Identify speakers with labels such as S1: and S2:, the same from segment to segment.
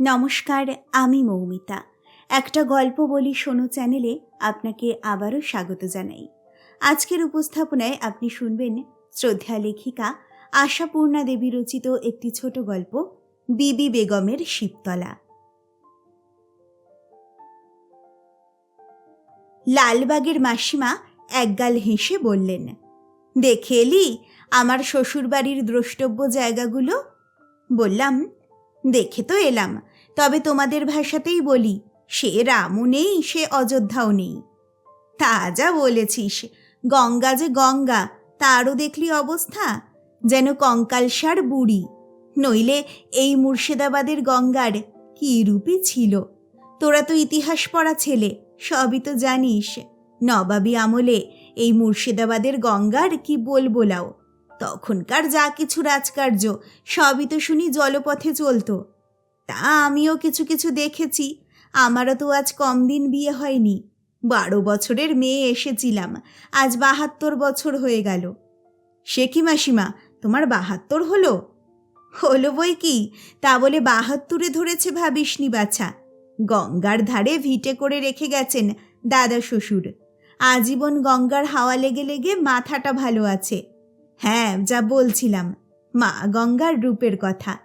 S1: নমস্কার, আমি মৌমিতা। একটা গল্প বলি শোনো চ্যানেলে, আপনাকে আবারও স্বাগত জানাই। আজকের উপস্থাপনায় আপনি শুনবেন শ্রদ্ধা লেখিকা আশাপূর্ণা দেবী রচিত একটি ছোট গল্প, বিবি বেগমের শিবতলা। লালবাগের মাসিমা একগাল হেসে বললেন, দেখে এলি আমার শ্বশুরবাড়ির দ্রষ্টব্য জায়গাগুলো? বললাম দেখে তো এলাম, তবে তোমাদের ভাষাতেই বলি, সে রামও নেই, সে অযোধ্যাও নেই। তা যা বলেছিস, গঙ্গা যে গঙ্গা, তারও দেখলি অবস্থা? যেন কঙ্কালসার বুড়ি, নইলে এই মুর্শিদাবাদের গঙ্গার কী রূপই ছিল? তোরা তো ইতিহাস পড়া ছেলে, সবই তো জানিস। নবাবী আমলে এই মুর্শিদাবাদের গঙ্গার কি বলবোলাও? তখনকার যা কিছু রাজকার্য, সবই তো শুনি জলপথে চলতো। তা আমিও কিছু কিছু দেখেছি, আমারও তো আজ কম দিন বিয়ে হয়নি। বারো বছরের মেয়ে এসেছিলাম, আজ বাহাত্তর বছর হয়ে গেল। সে কি মাসিমা, তোমার বাহাত্তর হলো? হলো বই কি? তা বলে বাহাত্তরে ধরেছে ভাবিসনি বাছা। গঙ্গার ধারে ভিটে করে রেখে গেছেন দাদা শ্বশুর। আজীবন গঙ্গার হাওয়া লেগে লেগে মাথাটা ভালো আছে। হ্যাঁ যা বলছিলাম। মা গঙ্গার রূপের কথা।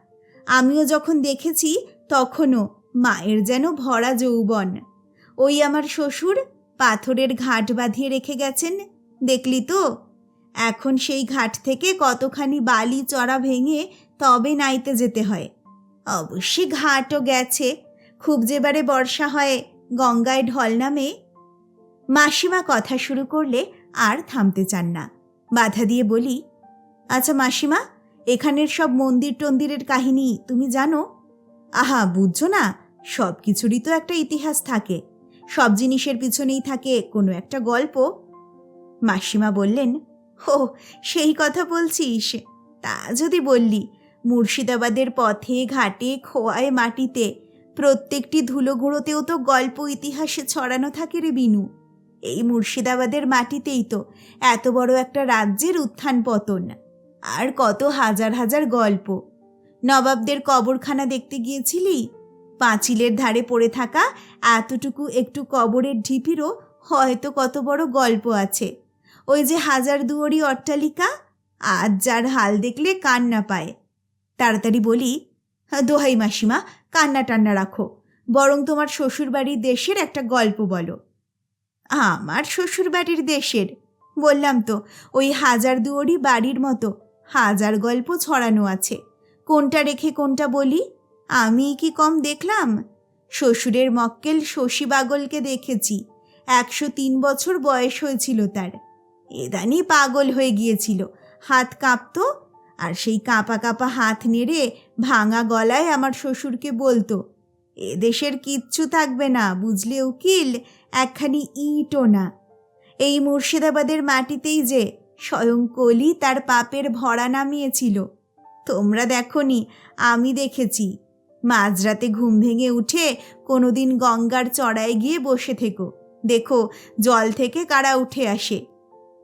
S1: আমিও যখন দেখেছি, তখনও মায়ের যেন ভরা যৌবন। ওই আমার শ্বশুর পাথরের ঘাট বাঁধিয়ে রেখে গেছেন, দেখলি তো? এখন সেই ঘাট থেকে কতখানি বালি চড়া ভেঙে তবে নাইতে যেতে হয়। অবশ্যই ঘাটও গেছে, খুব যেবারে বর্ষা হয়, গঙ্গায় ঢল নামে। মাসিমা কথা শুরু করলে আর থামতে চান না। বাধা দিয়ে বলি আচ্ছা মাসিমা, এখানের সব মন্দির টন্দিরের কাহিনী তুমি জানো? আহা, বুঝছ না, সব কিছুরই তো একটা ইতিহাস থাকে, সব জিনিসের পিছনেই থাকে কোনো একটা গল্প। মাসিমা বললেন ও সেই কথা বলছিস, তা যদি বললি, মুর্শিদাবাদের পথে, ঘাটে, খোয়ায়, মাটিতে, প্রত্যেকটি ধুলোগুঁড়োতেও তো গল্প ইতিহাসে ছড়ানো থাকে রে বিনু। এই মুর্শিদাবাদের মাটিতেই তো। এত বড় একটা রাজ্যের উত্থান পতন। আর কত হাজার হাজার গল্প। নবাবদের কবরখানা দেখতে গিয়েছিলি? পাঁচিলের ধারে পড়ে থাকা এতটুকু একটু কবরের ঢিপিরও হয়তো কত বড় গল্প আছে। ওই যে হাজার দুয়ারি অট্টালিকা, আজ যার হাল দেখলে কান্না পায়। তাড়াতাড়ি বলি, দোহাই মাসিমা, কান্না টান্না রাখো। বরং তোমার শ্বশুরবাড়ির দেশের একটা গল্প বলো। আমার শ্বশুরবাড়ির দেশের। বললাম তো, ওই হাজার দুয়ারি বাড়ির মতো, হাজার গল্প ছড়ানো আছে। কোনটা রেখে কোনটা বলি? আমি কি কম দেখলাম? শ্বশুরের মক্কেল শশী বাগলকে দেখেছি, একশো তিন বছর বয়স হয়েছিল তার। এদানি পাগল হয়ে গিয়েছিল, হাত কাঁপতো, আর সেই কাঁপা কাঁপা হাত নেড়ে ভাঙা গলায় আমার শ্বশুরকে বলতো এদেশের কিচ্ছু থাকবে না, বুঝলে উকিল? একখানি ইটও না। এই মুর্শিদাবাদের মাটিতেই যে স্বয়ং কলি তার পাপের ভরা নামিয়েছিল। তোমরা দেখনি, আমি দেখেছি। মাঝরাতে ঘুম ভেঙে উঠে কোনোদিন গঙ্গার চড়ায় গিয়ে বসে থেকো। দেখো, জল থেকে কারা উঠে আসে।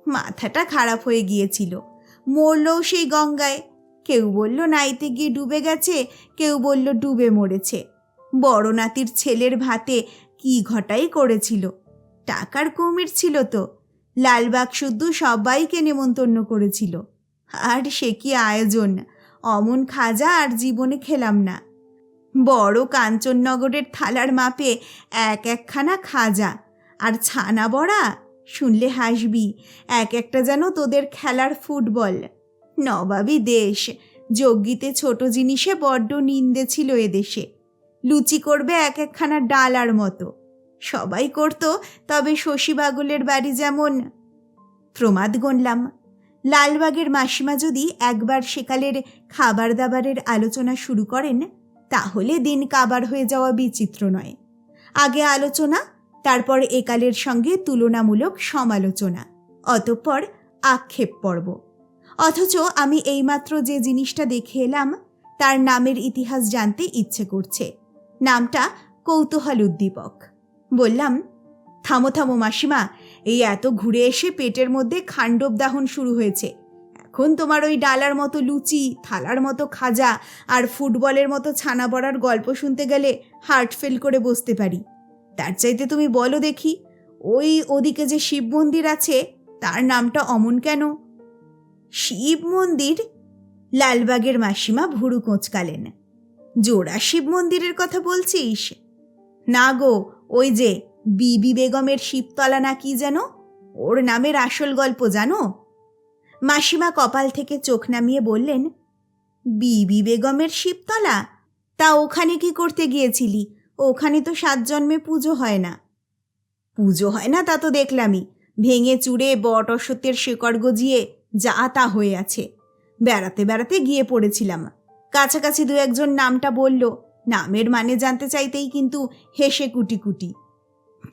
S1: মাথাটা খারাপ হয়ে গিয়েছিল। মরলও সেই গঙ্গায়। কেউ বলল, নাইতে গিয়ে ডুবে গেছে। কেউ বলল, ডুবে মরেছে। বড় নাতির ছেলের ভাতে কি ঘটাই করেছিল? টাকার কুমির ছিল তো। লালবাগ শুদ্ধ সবাইকে নেমন্তন্ন করেছিল। আর সে কি আয়োজন? অমন খাজা আর জীবনে খেলাম না। বড় কাঞ্চননগরের থালার মাপে এক একখানা খাজা। আর ছানা বড়া? শুনলে হাসবি, এক একটা যেন তোদের খেলার ফুটবল। নবাবী দেশ, যজ্ঞিতে ছোট জিনিসে বড্ড নিন্দে ছিল এদেশে লুচি করবে এক একখানা ডালার মতো। সবাই করত, তবে শশী বাগলের বাড়ি যেমন প্রমাদ গণলাম লালবাগের মাসিমা যদি একবার সেকালের খাবার দাবারের আলোচনা শুরু করেন, তাহলে দিন কাবার হয়ে যাওয়া বিচিত্র নয়। আগে আলোচনা, তারপর একালের সঙ্গে তুলনামূলক সমালোচনা, অতঃপর আক্ষেপ পর্ব। অথচ আমি এইমাত্র যে জিনিসটা দেখে এলাম, তার নামের ইতিহাস জানতে ইচ্ছে করছে। নামটা কৌতূহল উদ্দীপক বললাম, থামো থামো মাসিমা, এই এত ঘুরে এসে পেটের মধ্যে খাণ্ডব দাহন শুরু হয়েছে। এখন তোমার ওই ডালার মতো লুচি, থালার মতো খাজা আর ফুটবলের মতো ছানা পড়ার গল্প শুনতে গেলে হার্ট ফেল করে বসতে পারি। তার চাইতে তুমি বলো দেখি, ওই ওদিকে যে শিব মন্দির আছে, তার নামটা অমন কেন? শিব মন্দির? লালবাগের মাসিমা ভুরু কোঁচকালেন। জোড়া শিব মন্দিরের কথা বলছিস? না গো, ওই যে বিবি বেগমের শিবতলা না কি যেন? ওর নামের আসল গল্প জানো? মাসিমা কপাল থেকে চোখ নামিয়ে বললেন, বিবি বেগমের শিবতলা? তা ওখানে কি করতে গিয়েছিলি? ওখানে তো সাত জন্মে পুজো হয় না। পুজো হয় না তা তো দেখলামই। ভেঙে চুড়ে বট অসত্যের শেকড় গজিয়ে যা তা হয়ে আছে। বেড়াতে বেড়াতে গিয়ে পড়েছিলাম। কাছাকাছি দু একজন নামটা বলল, নামের মানে জানতে চাইতেই কিন্তু হেসে কুটি কুটি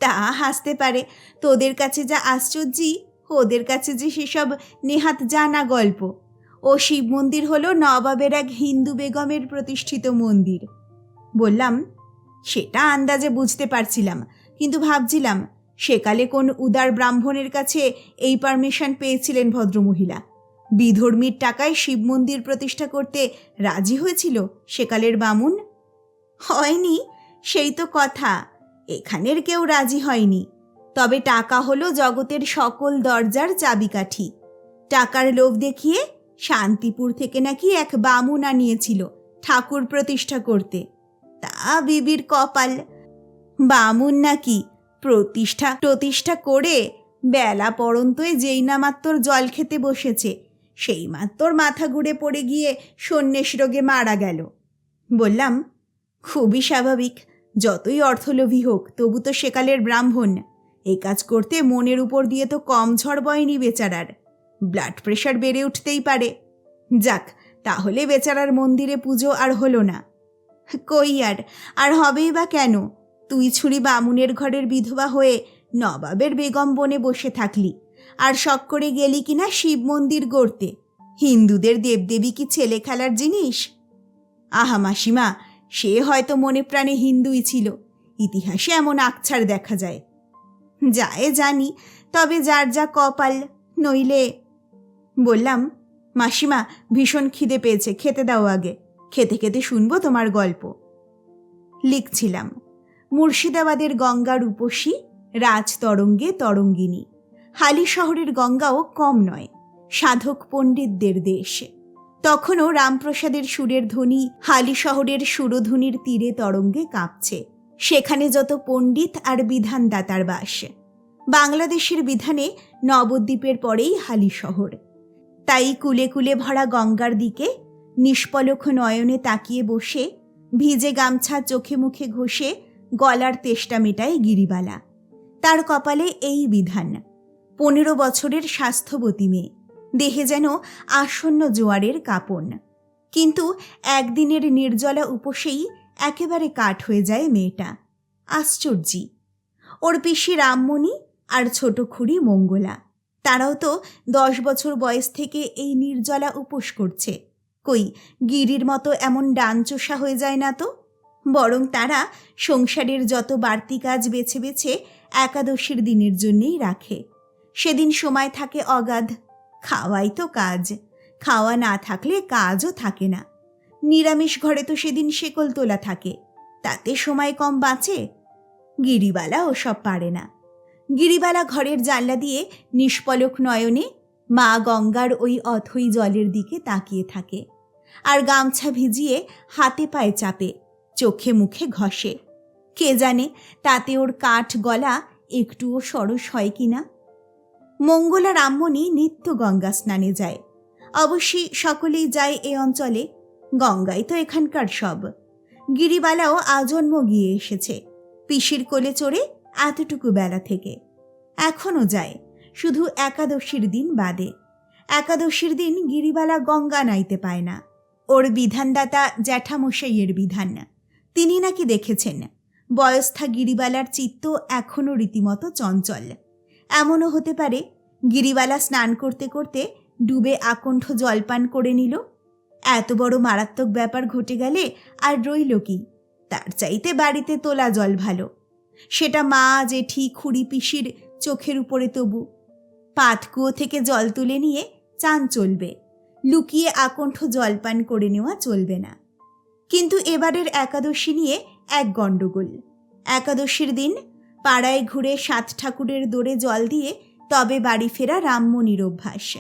S1: তা হাসতে পারে, তোদের কাছে যা আশ্চর্যই ওদের কাছে যে সেসব নেহাত জানা গল্প। ও শিব মন্দির হলো নবাবের এক হিন্দু বেগমের প্রতিষ্ঠিত মন্দির। বললাম, সেটা আন্দাজে বুঝতে পারছিলাম, কিন্তু ভাবছিলাম, সেকালে কোন উদার ব্রাহ্মণের কাছে এই পারমিশন পেয়েছিলেন ভদ্রমহিলা। বিধর্মীর টাকায় শিব মন্দির প্রতিষ্ঠা করতে রাজি হয়েছিল সেকালের বামুন? হয়নি, সেই তো কথা, এখানের কেউ রাজি হয়নি। তবে টাকা হলো জগতের সকল দরজার চাবিকাঠি। টাকার লোভ দেখিয়ে শান্তিপুর থেকে নাকি এক বামুন আনিয়েছিল ঠাকুর প্রতিষ্ঠা করতে। তা বিবির কপাল। বামুন নাকি প্রতিষ্ঠা প্রতিষ্ঠা করে বেলা পড়ন্তই যেই না মাত্র জল খেতে বসেছে সেই মাত্র মাথা ঘুরে পড়ে গিয়ে সন্ন্যাস রোগে মারা গেল। বললাম, খুবই স্বাভাবিক, যতই অর্থলোভী হোক, তবু তো সেকালের ব্রাহ্মণ। এই কাজ করতে মনের উপর দিয়ে তো কম ঝড় বয়নি বেচারার। ব্লাড প্রেশার বেড়ে উঠতেই পারে। যাক, তাহলে বেচারার মন্দিরে পুজো আর হলো না। কই আর আর হবেই বা কেন? তুই ছুরি বামুনের ঘরের বিধবা হয়ে নবাবের বেগম বনে বসে থাকলি। আর শখ করে গেলি কিনা শিব মন্দির গড়তে। হিন্দুদের দেবদেবী কি ছেলে খেলার জিনিস? আহা মাসিমা, সে হয়তো মনে প্রাণে হিন্দুই ছিল। ইতিহাসে এমন আকছার দেখা যায়। যায় জানি, তবে যার যা কপাল, নইলে বললাম, মাসিমা, ভীষণ খিদে পেয়েছে, খেতে দাও আগে। খেতে খেতে শুনব তোমার গল্প। লিখছিলাম, মুর্শিদাবাদের গঙ্গার উপসী রাজ তরঙ্গে তরঙ্গিনী। হালি শহরের গঙ্গাও কম নয়, সাধক পণ্ডিতদের দেশ। তখনও রামপ্রসাদের সুরের ধ্বনি হালি শহরের সুরধ্বনির তীরে তরঙ্গে কাঁপছে। সেখানে যত পণ্ডিত আর বিধানদাতার বাস। বাংলাদেশের বিধানে নবদ্বীপের পরেই হালি শহর। তাই কুলে কুলে ভরা গঙ্গার দিকে নিষ্পলক নয়নে তাকিয়ে বসে, ভিজে গামছা চোখে মুখে ঘষে গলার তেষ্টা মেটায় গিরিবালা। তার কপালে এই বিধান। পনেরো বছরের স্বাস্থ্যবতী মেয়ে। দেহে যেন আসন্ন জোয়ারের কাপন। কিন্তু একদিনের নির্জলা উপসেই একেবারে কাঠ হয়ে যায় মেয়েটা। আশ্চর্যি। ওর পিসি রামমণি আর ছোট খুড়ি মঙ্গলা। তারাও তো দশ বছর বয়স থেকে এই নির্জলা উপোস করছে। কই, গিরির মতো এমন ডানচোষা হয়ে যায় না তো? বরং তারা সংসারের যত বাড়তি কাজ বেছে বেছে একাদশীর দিনের জন্যেই রাখে। সেদিন সময় থাকে অগাধ। খাওয়াই তো কাজ। খাওয়া না থাকলে কাজও থাকে না। নিরামিষ ঘরে তো সেদিন শেকল তোলা থাকে। তাতে সময় কম বাঁচে। গিরিবালা ওসব পারে না। গিরিবালা ঘরের জানলা দিয়ে নিষ্পলক নয়নে মা গঙ্গার ওই অথই জলের দিকে তাকিয়ে থাকে। আর গামছা ভিজিয়ে হাতে পায়ে চাপে, চোখে মুখে ঘষে। কে জানে তাতে ওর কাঠ গলা একটুও সরস হয় কিনা। মঙ্গলা রামমণি নিত্য গঙ্গা স্নানে যায়। অবশ্যই সকলেই যায় এ অঞ্চলে। গঙ্গাই তো এখানকার সব। গিরিবালাও আজন্ম গিয়ে এসেছে। পিসির কোলে চড়ে এতটুকু বেলা থেকে। এখনও যায়, শুধু একাদশীর দিন বাদে। একাদশীর দিন গিরিবালা গঙ্গা নাইতে পায় না। ওর বিধানদাতা জ্যাঠামশাইয়ের বিধান। তিনি নাকি দেখেছেন। বয়স্থা গিরিবালার চিত্ত এখনও রীতিমতো চঞ্চল। এমনও হতে পারে গিরিওয়ালা স্নান করতে করতে ডুবে আকণ্ঠ জলপান করে নিল। এত বড় মারাত্মক ব্যাপার ঘটে গেলে আর রইল কি? তার চাইতে বাড়িতে তোলা জল ভালো। সেটা মা, জেঠি, খুড়ি, পিসির চোখের উপরে তবু। পাতকুয়ো থেকে জল তুলে নিয়ে চান চলবে। লুকিয়ে আকণ্ঠ জলপান করে নেওয়া চলবে না। কিন্তু এবারের একাদশী নিয়ে এক গণ্ডগোল। একাদশীর দিন পাড়ায় ঘুরে সাত ঠাকুরের দোরে জল দিয়ে তবে বাড়ি ফেরা রামমণির অভ্যাস।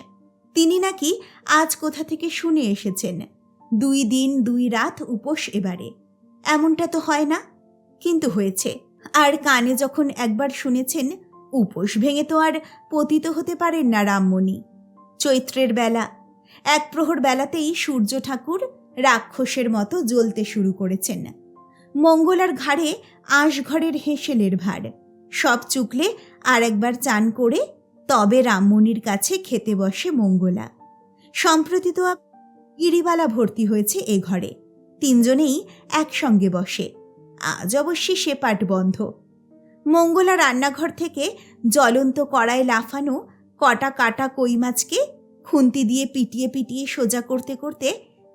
S1: তিনি নাকি আজ কোথা থেকে শুনে এসেছেন? দুই দিন, দুই রাত উপোস এবারে। এমনটা তো হয় না। কিন্তু হয়েছে। আর কানে যখন একবার শুনেছেন, উপোস ভেঙে তো আর পতিত হতে পারেন না রামমণি। চৈত্রের বেলা, এক প্রহর বেলাতেই সূর্য ঠাকুর রাক্ষসের মতো জ্বলতে শুরু করেছেন। মঙ্গলার ঘাড়ে আঁশঘরের হেসেলের ভার। সব চুকলে আর একবার চান করে তবে রামমণির কাছে খেতে বসে মঙ্গলা। সম্প্রতি তো গিরিবালা ভর্তি হয়েছে এ ঘরে। তিনজনেই একসঙ্গে বসে। আজ অবশ্যই সে পাট বন্ধ। মঙ্গলা রান্নাঘর থেকে জ্বলন্ত কড়ায় লাফানো কটা কাটা কই মাছকে খুন্তি দিয়ে পিটিয়ে পিটিয়ে সোজা করতে করতে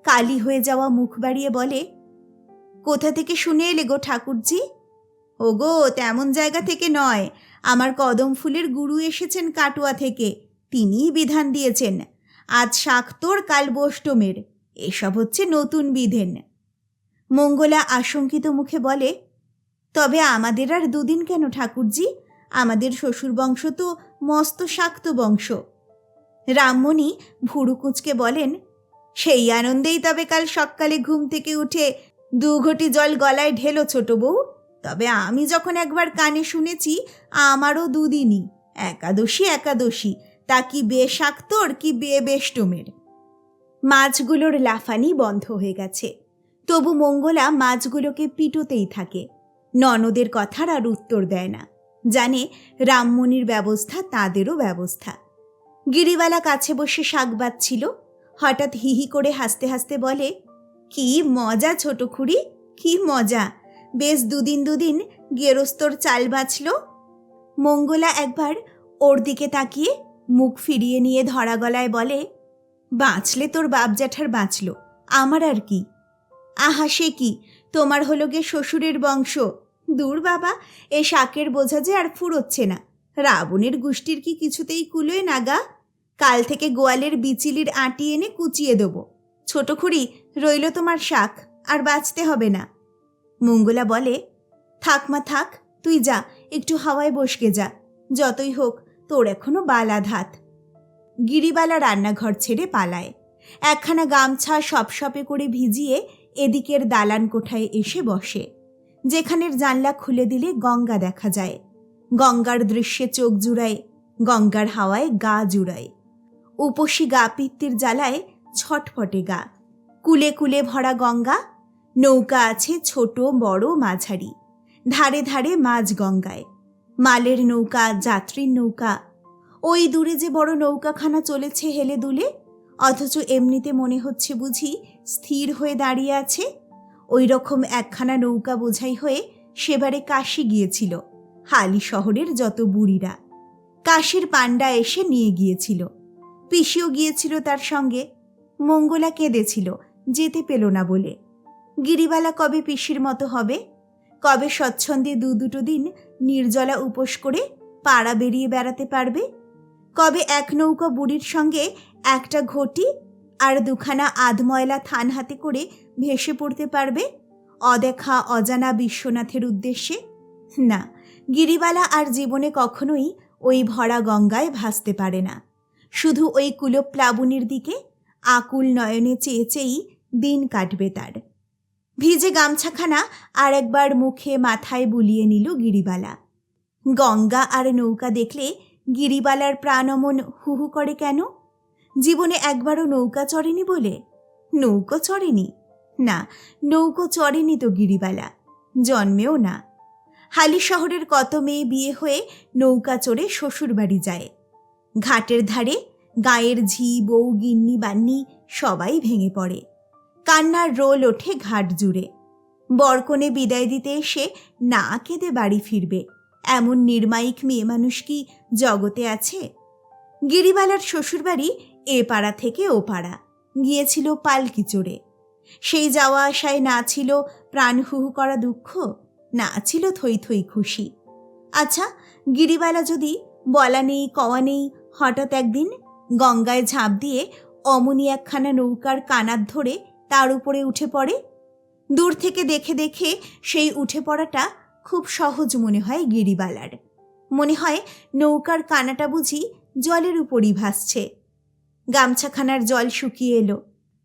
S1: কালি হয়ে যাওয়া মুখ বাড়িয়ে বলে কোথা থেকে শুনে এলে গো ঠাকুরজি? ওগো, তেমন জায়গা থেকে নয়। আমার কদম ফুলের গুরু এসেছেন কাটুয়া থেকে। তিনিই বিধান দিয়েছেন। আজ শাক্তর কাল বোষ্টমের এসব হচ্ছে নতুন বিধেন। মঙ্গলা আশঙ্কিত মুখে বলে, তবে আমাদের আর দুদিন কেন ঠাকুরজি? আমাদের শ্বশুর বংশ তো মস্ত শাক্ত বংশ। রামমণি ভুরু কুঁচকে বলেন, সেই আনন্দেই তবে কাল সকালে ঘুম থেকে উঠে দু ঘটি জল গলায় ঢেলো ছোট বউ। তবে আমি যখন একবার কানে শুনেছি, আমারও দুদিনই, একাদশী একাদশী, তা কি বেশাক্তর কি বে বেষ্টমের মাছগুলোর লাফানি বন্ধ হয়ে গেছে। তবু মঙ্গলা মাছগুলোকে পিটোতেই থাকে। ননদের কথার আর উত্তর দেয় না। জানে রামমণির ব্যবস্থা তাদেরও ব্যবস্থা। গিরিওয়ালা কাছে বসে শাক বাচ্ছিল হঠাৎ হিহি করে হাসতে হাসতে বলে কি মজা ছোট খুড়ি, কি মজা। বেশ দুদিন দুদিন গেরস্তর চাল বাঁচল। মঙ্গলা একবার ওর দিকে তাকিয়ে মুখ ফিরিয়ে নিয়ে ধরা গলায় বলে, বাঁচলে তোর বাপ জ্যাঠার বাঁচল, আমার আর কি? আহা, সে কি? তোমার হলো গে শ্বশুরের বংশ। দূর বাবা, এ শাকের বোঝা যে আর ফুরোচ্ছে না। রাবণের গোষ্ঠীর কি কিছুতেই কুলোয় না গা? কাল থেকে গোয়ালের বিচিলির আটি এনে কুচিয়ে দেবো। ছোট খুড়ি, রইল তোমার শাক, আর বাঁচতে হবে না। মঙ্গলা বলে, থাক মা, থাক, তুই যা, একটু হাওয়ায় বসকে যা। যতই হোক, তোর এখনও বালাধাত গিরিবালা রান্নাঘর ছেড়ে পালায়। একখানা গামছা সপসপে করে ভিজিয়ে এদিকের দালান কোঠায় এসে বসে। যেখানের জানলা খুলে দিলে গঙ্গা দেখা যায়। গঙ্গার দৃশ্যে চোখ জুড়ায়, গঙ্গার হাওয়ায় গা জুড়ায়। উপসী গা পিত্তির জ্বালায় ছটফটে গা। কুলে কুলে ভরা গঙ্গা, নৌকা আছে ছোট বড় মাঝারি। ধারে ধারে মাঝ গঙ্গায়। মালের নৌকা, যাত্রীর নৌকা। ওই দূরে যে বড় নৌকাখানা চলেছে হেলে দুলে, অথচ এমনিতে মনে হচ্ছে বুঝি স্থির হয়ে দাঁড়িয়ে আছে। ওই রকম একখানা নৌকা বোঝাই হয়ে সেবারে কাশি গিয়েছিল, হালি শহরের যত বুড়িরা। কাশির পাণ্ডা এসে নিয়ে গিয়েছিল। পিসিও গিয়েছিল তার সঙ্গে মঙ্গলা কেঁদেছিল, যেতে পেল না বলে। গিরিবালা কবে পিসির মতো হবে? কবে স্বচ্ছন্দে দু দুটো দিন নির্জলা উপোস করে পাড়া বেরিয়ে বেড়াতে পারবে? কবে এক নৌকা বুড়ির সঙ্গে একটা ঘটি আর দুখানা আধময়লা থান হাতে করে ভেসে পড়তে পারবে? অদেখা অজানা বিশ্বনাথের উদ্দেশ্যে? না, গিরিবালা আর জীবনে কখনোই ওই ভরা গঙ্গায় ভাসতে পারে না। শুধু ওই কুলপ্লাবনীর দিকে আকুল নয়নে চেয়ে চেয়েই দিন কাটবে তার। ভিজে গামছাখানা আর একবার মুখে মাথায় বুলিয়ে নিল গিরিবালা। গঙ্গা আর নৌকা দেখলে গিরিবালার প্রাণ প্রাণমন হুহু করে কেন? জীবনে একবারও নৌকা চড়েনি বলে? নৌকো চড়েনি? না, নৌকো চড়েনি তো গিরিবালা, জন্মেও না। হালি শহরের কত মেয়ে বিয়ে হয়ে নৌকা চড়ে শ্বশুরবাড়ি যায়। ঘাটের ধারে গায়ের ঝি, বউ, গিন্নি, বান্নি সবাই ভেঙে পড়ে। কান্নার রোল ওঠে ঘাট জুড়ে। বরকনে বিদায় দিতে এসে না কেঁদে বাড়ি ফিরবে। এমন নির্মায়িক মেয়ে মানুষ কি জগতে আছে? গিরিবালার শ্বশুরবাড়ি এ পাড়া থেকে ও পাড়া। গিয়েছিল পালকি চড়ে। সেই যাওয়া আসায় না ছিল প্রাণ হুহু করা দুঃখ, না ছিল থই থই খুশি। আচ্ছা গিরিবালা যদি বলা নেই, কওয়া নেই, হঠাৎ একদিন গঙ্গায় ঝাঁপ দিয়ে অমনি একখানা নৌকার কানার ধরে তার উপরে উঠে পড়ে। দূর থেকে দেখে দেখে সেই উঠে পড়াটা খুব সহজ মনে হয় গিরিবালার। মনে হয় নৌকার কানাটা বুঝি জলের উপরই ভাসছে। গামছাখানার জল শুকিয়ে এলো।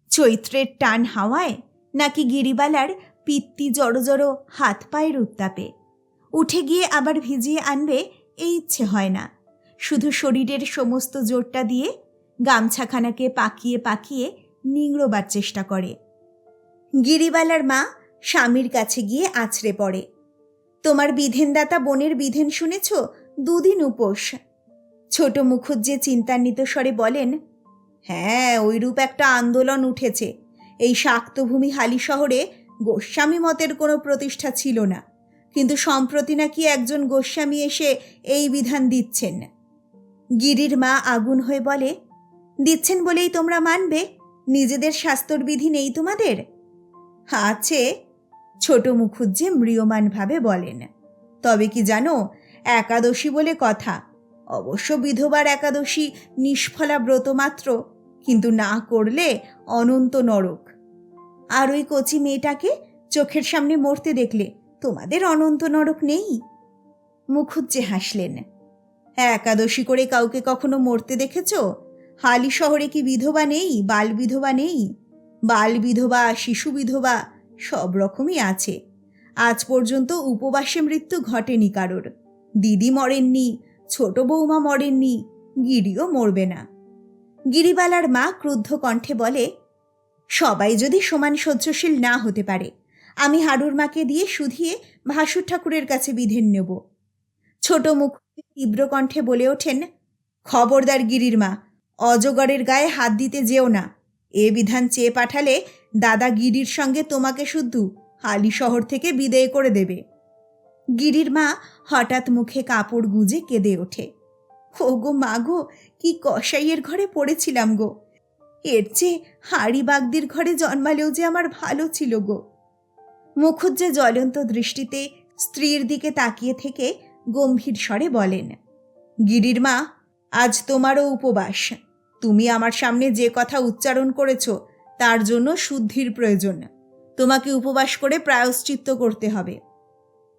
S1: চৈত্রের টান হাওয়ায় নাকি গিরিবালার পিত্তি জড়ো জড়ো হাত পায়ের উত্তাপে। উঠে গিয়ে আবার ভিজিয়ে আনবে এই ইচ্ছে হয় না। শুধু শরীরের সমস্ত জোরটা দিয়ে গামছাখানাকে পাকিয়ে পাকিয়ে নিংড়োবার চেষ্টা করে। গিরিবালার মা স্বামীর কাছে গিয়ে আছড়ে পড়ে। তোমার বিধেনদাতা বোনের বিধেন শুনেছ? দুদিন উপোস। ছোট মুখুজ্জে চিন্তান্বিত স্বরে বলেন হ্যাঁ ওইরূপ একটা আন্দোলন উঠেছে। এই শাক্তভূমি হালি শহরে গোস্বামী মতের কোনো প্রতিষ্ঠা ছিল না। কিন্তু সম্প্রতি নাকি একজন গোস্বামী এসে এই বিধান দিচ্ছেন। গিরির মা আগুন হয়ে বলে, দিচ্ছেন বলেই তোমরা মানবে, নিজেদের শাস্ত্রর বিধি নেই তোমাদের? আছে। ছোট মুখুজ্জে ম্রিয়মানভাবে বলেন, তবে কি জানো, একাদশী বলে কথা। অবশ্য বিধবার একাদশী নিষ্ফলা ব্রত মাত্র, কিন্তু না করলে অনন্ত নরক। আর ওই কচি মেয়েটাকে চোখের সামনে মরতে দেখলে তোমাদের অনন্ত নরক নেই? মুখুজ্জে হাসলেন একাদশী করে কাউকে কখনো মরতে দেখেছ? হালি শহরে কি বিধবা নেই, বাল বিধবা নেই? বাল বিধবা, শিশু বিধবা, সব রকমই আছে। আজ পর্যন্ত উপবাসে মৃত্যু ঘটেনি কারোর। দিদি মরেননি, ছোট বৌমা মরেননি, গিরিও মরবে না। গিরিবালার মা ক্রুদ্ধ কণ্ঠে বলে, সবাই যদি সমান সহ্যশীল না হতে পারে, আমি হাড়ুর মাকে দিয়ে শুধিয়ে ভাসুর ঠাকুরের কাছে বিধেন নেব। ছোট মুখ তীব্র কণ্ঠে বলে ওঠেন খবরদার গিরির মা, অজগরের গায়ে হাত দিতে যেও না। এ বিধান চেয়ে পাঠালে দাদা গিরির সঙ্গে তোমাকে শুধু হালি শহর থেকে বিদেয় করে দেবে গিরির মা হঠাৎ মুখে কাপড় গুঁজে কেঁদে ওঠে। ও গো মা গো, কি কসাইয়ের ঘরে পড়েছিলাম গো। এর চেয়ে হাড়ি বাগদির ঘরে জন্মালেও যে আমার ভালো ছিল গো। মুখুজ্জে জ্বলন্ত দৃষ্টিতে স্ত্রীর দিকে তাকিয়ে থেকে গম্ভীর স্বরে বলেন, গিরির মা, আজ তোমারও উপবাস। তুমি আমার সামনে যে কথা উচ্চারণ করেছ, তার জন্য শুদ্ধির প্রয়োজন। তোমাকে উপবাস করে প্রায়শ্চিত্ত করতে হবে।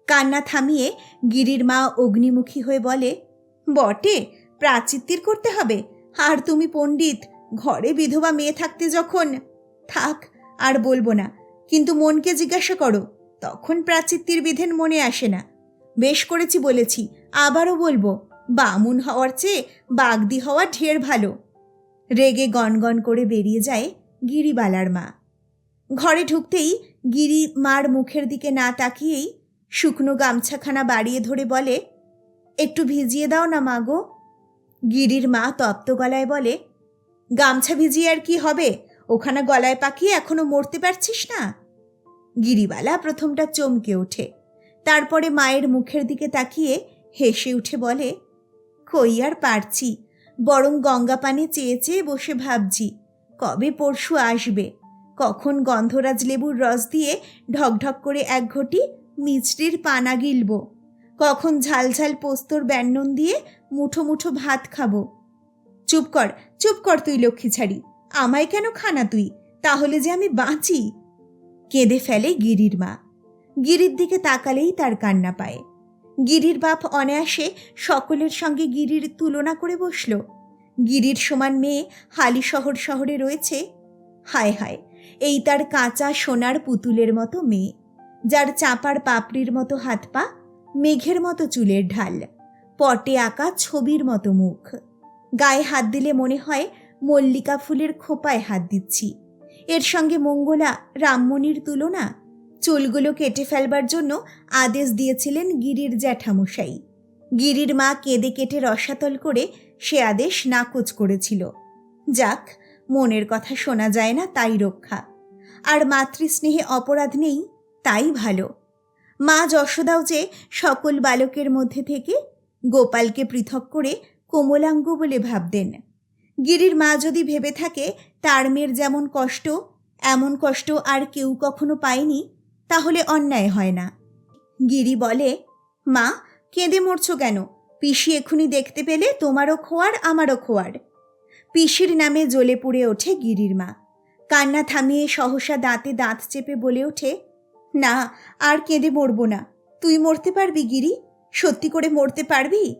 S1: কান্না থামিয়ে গিরির মা অগ্নিমুখী হয়ে বলে, বটে প্রাচিত্তির করতে হবে। আর তুমি পণ্ডিত, ঘরে বিধবা মেয়ে থাকতে যখন, থাক, আর বলব না। কিন্তু মনকে জিজ্ঞাসা করো, তখন প্রাচিত্তির বিধেন মনে আসে না। বেশ করেছি বলেছি, আবারও বলব, বামুন হওয়ার চেয়ে বাগদি হওয়া ঢের ভালো। রেগে গনগন করে বেরিয়ে যায় গিরিবালার মা। ঘরে ঢুকতেই গিরি মার মুখের দিকে না তাকিয়েই শুকনো গামছাখানা বাড়িয়ে ধরে বলে, একটু ভিজিয়ে দাও না মা গো। গিরির মা তপ্ত গলায় বলে, গামছা ভিজিয়ে আর কি হবে? ওখানে গলায় পাকিয়ে এখনও মরতে পারছিস না? গিরিবালা প্রথমটা চমকে ওঠে। তারপরে মায়ের মুখের দিকে তাকিয়ে হেসে উঠে বলে, কই আর পারছি? বরং গঙ্গা পানি চেয়ে চেয়ে বসে ভাবছি, কবে পরশু আসবে? কখন গন্ধরাজ লেবুর রস দিয়ে ঢকঢক করে এক ঘটি মিষ্টির পানা গিলব? কখন ঝালঝাল পোস্তর ব্যঞ্জন দিয়ে মুঠো মুঠো ভাত খাব? চুপ কর চুপ কর তুই লক্ষ্মী ছাড়ি আমায় কেন খানা তুই? তাহলে যে আমি বাঁচি? কেঁদে ফেলে গিরির মা। গিরির দিকে তাকালেই তার কান্না পায়। গিরির বাপ অনায়াসে সকলের সঙ্গে গিরির তুলনা করে বসল। গিরির সমান মেয়ে হালি শহর শহরে রয়েছে। হায় হায়, এই তার কাঁচা সোনার পুতুলের মতো মেয়ে। যার চাপার পাপড়ির মতো হাত পা, মেঘের মতো চুলের ঢাল, পটে আঁকা ছবির মতো মুখ। গায়ে হাত দিলে মনে হয় মল্লিকা ফুলের খোপায় হাত দিচ্ছি। এর সঙ্গে মঙ্গলা, রামমণির তুলনা চুলগুলো কেটে ফেলবার জন্য আদেশ দিয়েছিলেন গিরির জ্যাঠামশাই। গিরির মা কেঁদে কেটে রসাতল করে সে আদেশ নাকচ করেছিল। যাক, মনের কথা শোনা যায় না তাই রক্ষা। আর মাতৃস্নেহে অপরাধ নেই তাই ভালো। মা যশোদাও যে সকল বালকের মধ্যে থেকে গোপালকে পৃথক করে কোমলাঙ্গ বলে ভাবতেন। গিরির মা যদি ভেবে থাকে, তার মেয়ের যেমন কষ্ট, এমন কষ্ট আর কেউ কখনো পায়নি তাহলে অন্যায় হয় না। গিরি বলে, মা, কেঁদে মরছো কেন? পিসি এখুনি দেখতে পেলে তোমারও খোয়ার, আমারও খোয়ার। পিসির নামে জ্বলে পুড়ে ওঠে গিরির মা। কান্না থামিয়ে সহসা দাঁতে দাঁত চেপে বলে ওঠে, না, আর কেঁদে মরবো না। তুই মরতে পারবি গিরি? সত্যি করে মরতে পারবি?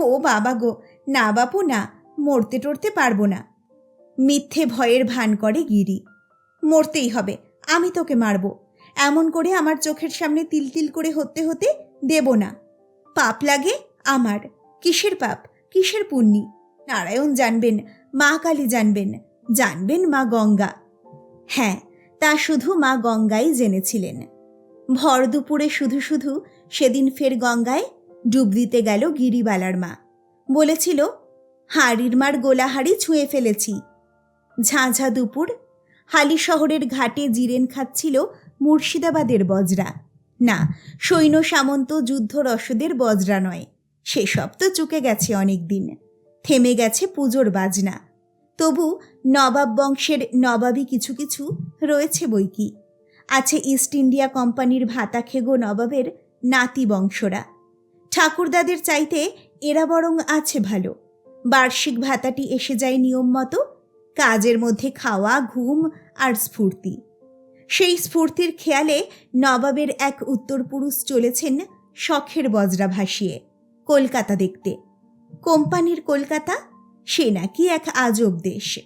S1: ও বাবা গো, না বাপু, না, মরতে টরতে পারব না। মিথ্যে ভয়ের ভান করে গিরি। মরতেই হবে, আমি তোকে মারব। এমন করে আমার চোখের সামনে তিল তিল করে হতে হতে দেব না। পাপ লাগে আমার। কিসের পাপ? কিসের পুণ্যি? নারায়ণ জানবেন, মা কালী জানবেন জানবেন মা গঙ্গা। হ্যাঁ তা শুধু মা গঙ্গাই জেনেছিলেন। ভর দুপুরে শুধু শুধু সেদিন ফের গঙ্গায় ডুব দিতে গেল গিরিবালার মা। বলেছিল, হাড়ির মার গোলাহাড়ি ছুঁয়ে ফেলেছি। ঝাঁঝা দুপুর, হালি শহরের ঘাটে জিরেন খাচ্ছিল মুর্শিদাবাদের বজরা। না, সৈন্য সামন্ত যুদ্ধ রসদের বজরা নয়। সেসব তো চুকে গেছে অনেক দিন থেমে গেছে পুজোর বাজনা। তবু নবাব বংশের নবাবী কিছু কিছু রয়েছে বই কি? আছে ইস্ট ইন্ডিয়া কোম্পানির ভাতা খেগো নবাবের নাতি বংশরা। ঠাকুরদাদের চাইতে এরা বরং আছে ভালো। বার্ষিক ভাতাটি এসে যায় নিয়ম মতো। কাজের মধ্যে খাওয়া, ঘুম আর স্ফূর্তি। সেই স্ফূর্তির খেয়ালে নবাবের এক উত্তর পুরুষ চলেছেন শখের বজরা ভাসিয়ে, কলকাতা দেখতে। কোম্পানির কলকাতা, সে নাকি এক আজব দেশ।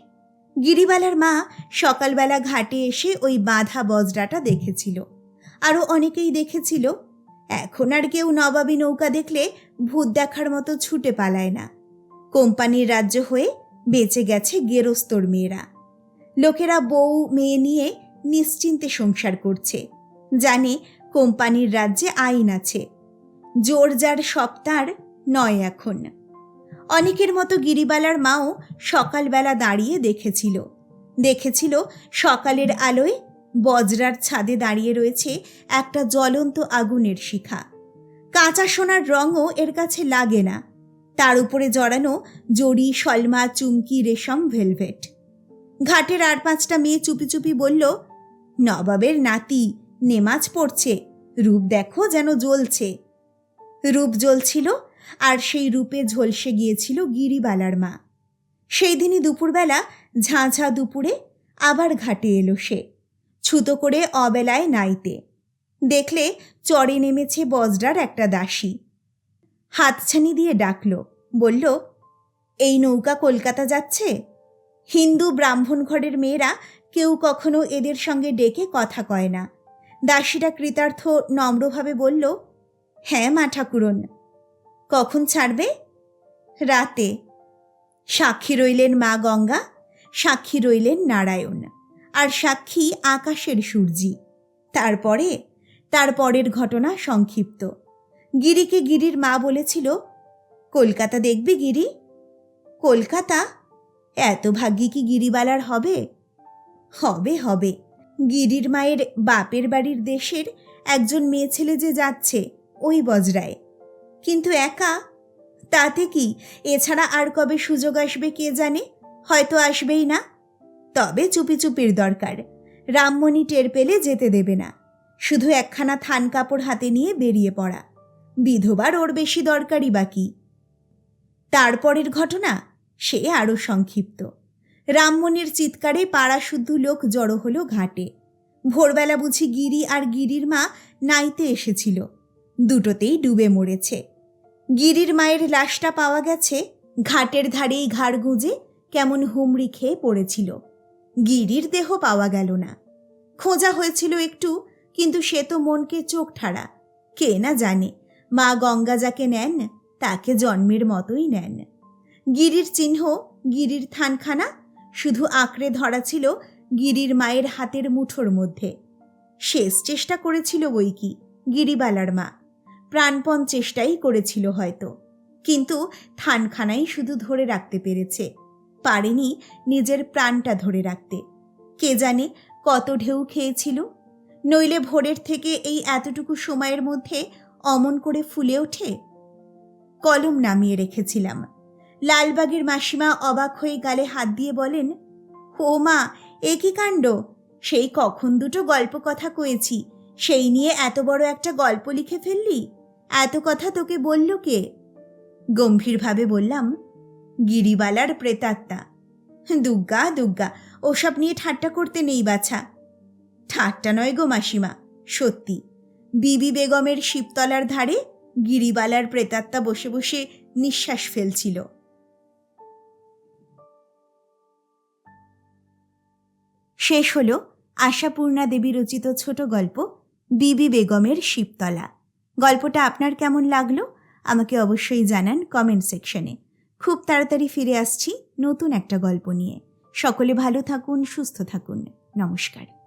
S1: গিরিবালার মা সকালবেলা ঘাটে এসে ওই বাঁধা বজরাটা দেখেছিল। আরও অনেকেই দেখেছিল। এখন আর কেউ নবাবী নৌকা দেখলে ভূত দেখার মতো ছুটে পালায় না। কোম্পানির রাজ্য হয়ে বেঁচে গেছে গেরস্তর মেয়েরা। লোকেরা বউ, মেয়ে নিয়ে নিশ্চিন্তে সংসার করছে। জানে কোম্পানির রাজ্যে আইন আছে। জোর যার সপ্তার নয় এখন। অনেকের মতো গিরিবালার মাও সকালবেলা দাঁড়িয়ে দেখেছিল। দেখেছিল সকালের আলোয় বজরার ছাদে দাঁড়িয়ে রয়েছে একটা জ্বলন্ত আগুনের শিখা। কাঁচা সোনার রঙও এর কাছে লাগে না। তার উপরে জড়ানো জড়ি সলমা চুমকি, রেশম, ভেলভেট। ঘাটের আর পাঁচটা মেয়ে চুপি চুপি বলল নবাবের নাতি, নেমাজ পড়ছে, রূপ দেখো যেন জ্বলছে। রূপ জ্বলছিল, আর সেই রূপে ঝলসে গিয়েছিল গিরিবালার মা। সেই দিনই দুপুরবেলা ঝাঁঝা দুপুরে আবার ঘাটে এলো সে, ছুতো করে অবেলায় নাইতে। দেখলে চড়ে নেমেছে বজরার একটা দাসী। হাতছানি দিয়ে ডাকল, বলল, এই নৌকা কলকাতা যাচ্ছে? হিন্দু ব্রাহ্মণ ঘরের মেয়েরা কেউ কখনো এদের সঙ্গে ডেকে কথা কয় না। দাসীরা কৃতার্থ নম্রভাবে বলল হ্যাঁ মা ঠাকুরন। কখন ছাড়বে? রাতে। সাক্ষী রইলেন মা গঙ্গা, সাক্ষী রইলেন নারায়ণ, আর সাক্ষী আকাশের সূর্যি। তারপরে তারপরের ঘটনা সংক্ষিপ্ত। গিরিকে গিরির মা বলেছিল, কলকাতা দেখবি গিরি? কলকাতা? এত ভাগ্যি কি গিরিবালার হবে? হবে হবে। গিরির মায়ের বাপের বাড়ির দেশের একজন মেয়ে ছেলে যে যাচ্ছে, ওই বজরায়। কিন্তু একা? তাতে কি? এছাড়া আর কবে সুযোগ আসবে কে জানে? হয়তো আসবেই না। তবে চুপি চুপির দরকার। রামমণি টের পেলে যেতে দেবে না। শুধু একখানা থান কাপড় হাতে নিয়ে বেরিয়ে পড়া। বিধবার ওর বেশি দরকারই বাকি। তারপরের ঘটনা সে আরও সংক্ষিপ্ত। রামমণির চিৎকারে পাড়া শুদ্ধ লোক জড়ো হলো ঘাটে। ভোরবেলা বুঝি গিরি আর গিরির মা নাইতে এসেছিল। দুটোতেই ডুবে মরেছে। গিরির মায়ের লাশটা পাওয়া গেছে ঘাটের ধারেই ঘাড় গুঁজে কেমন হুমড়ি খেয়ে পড়েছিল। গিরির দেহ পাওয়া গেল না। খোঁজা হয়েছিল একটু, কিন্তু সে তো মনকে চোখ ঠাড়া। কে না জানে, মা গঙ্গা যাকে নেন, তাকে জন্মের মতোই নেন। গিরির চিহ্ন, গিরির থানখানা শুধু আঁকড়ে ধরা ছিল গিরির মায়ের হাতের মুঠোর মধ্যে। শেষ চেষ্টা করেছিল বই কি, গিরিবালার মা। প্রাণপণ চেষ্টাই করেছিল হয়তো। কিন্তু থানখানাই শুধু ধরে রাখতে পেরেছে। পারেনি নিজের প্রাণটা ধরে রাখতে। কে জানে কত ঢেউ খেয়েছিল? নইলে ভোরের থেকে এই এতটুকু সময়ের মধ্যে অমন করে ফুলে ওঠে? কলম নামিয়ে রেখেছিলাম। লালবাগের মাসিমা অবাক হয়ে গালে হাত দিয়ে বলেন, ও মা, এ কি কাণ্ড? সেই কখন দুটো গল্প কথা কয়েছি, সেই নিয়ে এত বড় একটা গল্প লিখে ফেললি? এত কথা তোকে বলল কে? গম্ভীরভাবে বললাম, গিরিবালার প্রেতাত্মা। দুগ্গা দুগ্গা, ওসব নিয়ে ঠাট্টা করতে নেই বাছা। ঠাট্টা নয় গো মাসিমা, সত্যি। বিবি বেগমের শিবতলার ধারে গিরিবালার প্রেতাত্মা বসে বসে নিঃশ্বাস ফেলছিল। শেষ হল আশাপূর্ণা দেবী রচিত ছোট গল্প বিবি বেগমের শিবতলা। গল্পটা আপনার কেমন লাগল? আমাকে অবশ্যই জানান কমেন্ট সেকশনে খুব তাড়াতাড়ি ফিরে আসছি নতুন একটা গল্প নিয়ে। সকলে ভালো থাকুন, সুস্থ থাকুন। নমস্কার।